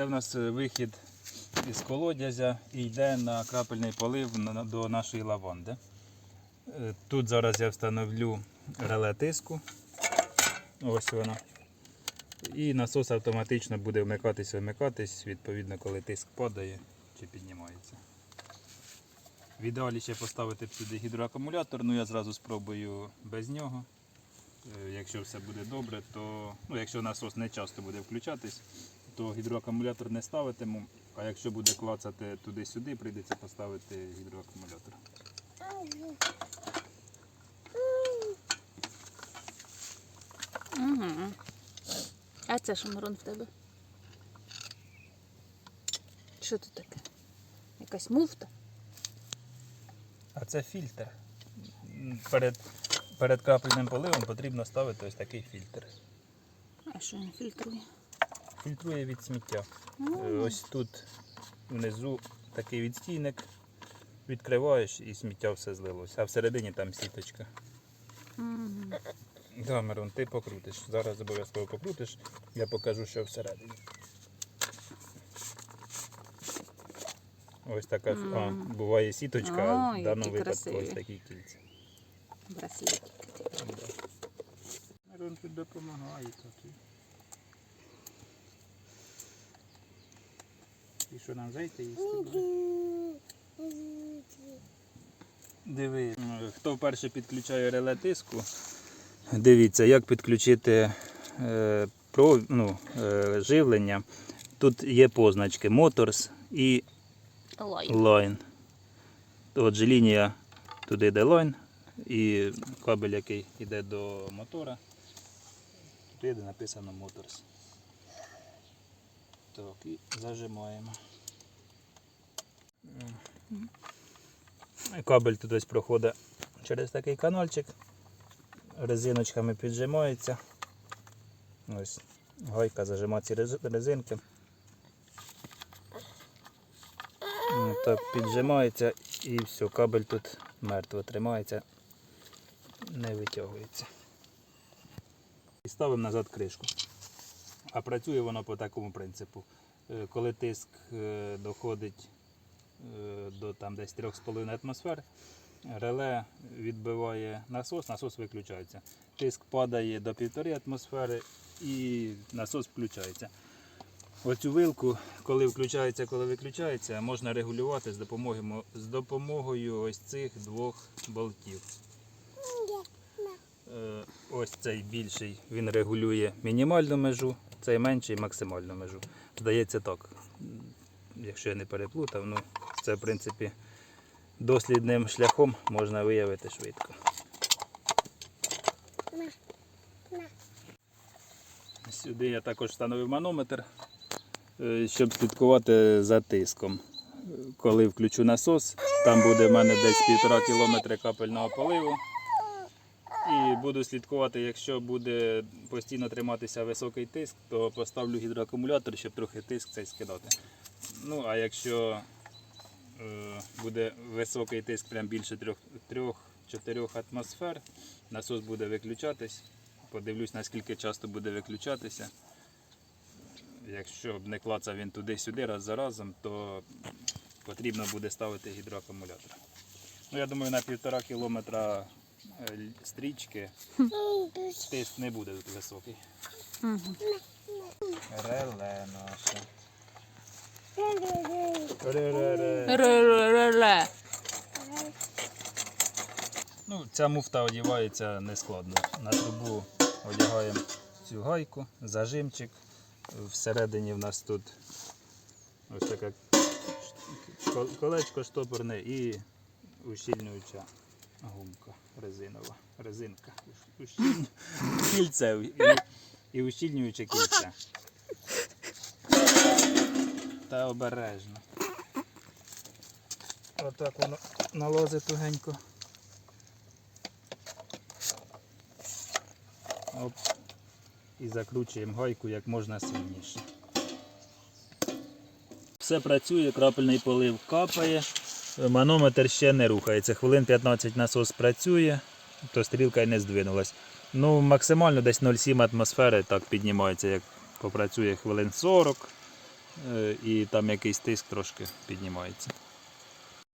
Це в нас е, вихід із колодязя і йде на крапельний полив до нашої лаванди. Е, Тут зараз я встановлю реле тиску. Ось воно. І насос автоматично буде вмикатись, вимикатись, відповідно, коли тиск падає чи піднімається. В ідеалі ще поставити сюди гідроакумулятор, ну я зразу спробую без нього. Е, Якщо все буде добре, то ну, якщо насос не часто буде включатись, то гідроакумулятор не ставитиму. А якщо буде клацати туди-сюди, прийдеться поставити гідроакумулятор. Угу. А це що, в тебе? Що це таке? Якась муфта? А це фільтр. Перед, перед крапельним поливом потрібно ставити ось такий фільтр. А що він фільтрує? Фільтрує від сміття. Е, Ось тут внизу такий відстійник. Відкриваєш і сміття все злилось. А всередині там сіточка. Мгм. Да, Мирон, ти покрутиш. Зараз обов'язково покрутиш. Я покажу, що всередині. Ось така ф- а, буває сіточка, а в даному випадку ось такі кільця. Браслетики. Мирон тут допомагає тут. І що нам зайти їсти? Диви, хто вперше підключає реле тиску, дивіться, як підключити е, про, ну, е, живлення. Тут є позначки Motors і Лайк. Line. Отже, лінія туди йде Line і кабель, який йде до мотора. Тут йде написано Motors. Так, і зажимаємо. Кабель тут ось проходить через такий канальчик. Резиночками піджимається. Ось гайка зажимає ці резинки. Так, піджимається і все, кабель тут мертво тримається, не витягується. І ставимо назад кришку. А працює воно по такому принципу. Е, Коли тиск е, доходить е, до там десь 3,5 атмосфер, реле відбиває насос, насос виключається. Тиск падає до 1,5 атмосфери і насос включається. Оцю вилку, коли включається, коли виключається, можна регулювати з допомогою, з допомогою ось цих двох болтів. Е, Ось цей більший він регулює мінімальну межу, цей менший максимальну межу. Здається так. Якщо я не переплутав, ну це в принципі дослідним шляхом можна виявити швидко. Сюди я також встановив манометр, е, щоб слідкувати за тиском. Коли включу насос, там буде в мене десь півтора кілометри капельного поливу. І буду слідкувати, якщо буде постійно триматися високий тиск, то поставлю гідроакумулятор, щоб трохи тиск цей скидати. Ну, а якщо е, буде високий тиск, прям більше 3-4 атмосфер, насос буде виключатись. Подивлюсь, наскільки часто буде виключатися. Якщо б не клацав він туди-сюди раз за разом, то потрібно буде ставити гідроакумулятор. Ну, я думаю, на півтора кілометра стрічки тиск не буде тут високий. Мгм. Реле наше. Ре-ре-ре. Ну, ця муфта одягається нескладно. На трубу одягаємо цю гайку, зажимчик. Всередині в нас тут ось таке колечко штопорне і ущільнююча гумка резинова. Резинка. Кільце і, ущільнююче кільце. Та обережно. Отак воно налазить тугенько. Оп. І закручуємо гайку як можна сильніше. Все працює, крапельний полив капає. Манометр ще не рухається. Хвилин 15 насос працює, то стрілка й не здвинулась. Ну, максимально десь 0,7 атмосфери так піднімається, як попрацює хвилин 40. е, і там якийсь тиск трошки піднімається.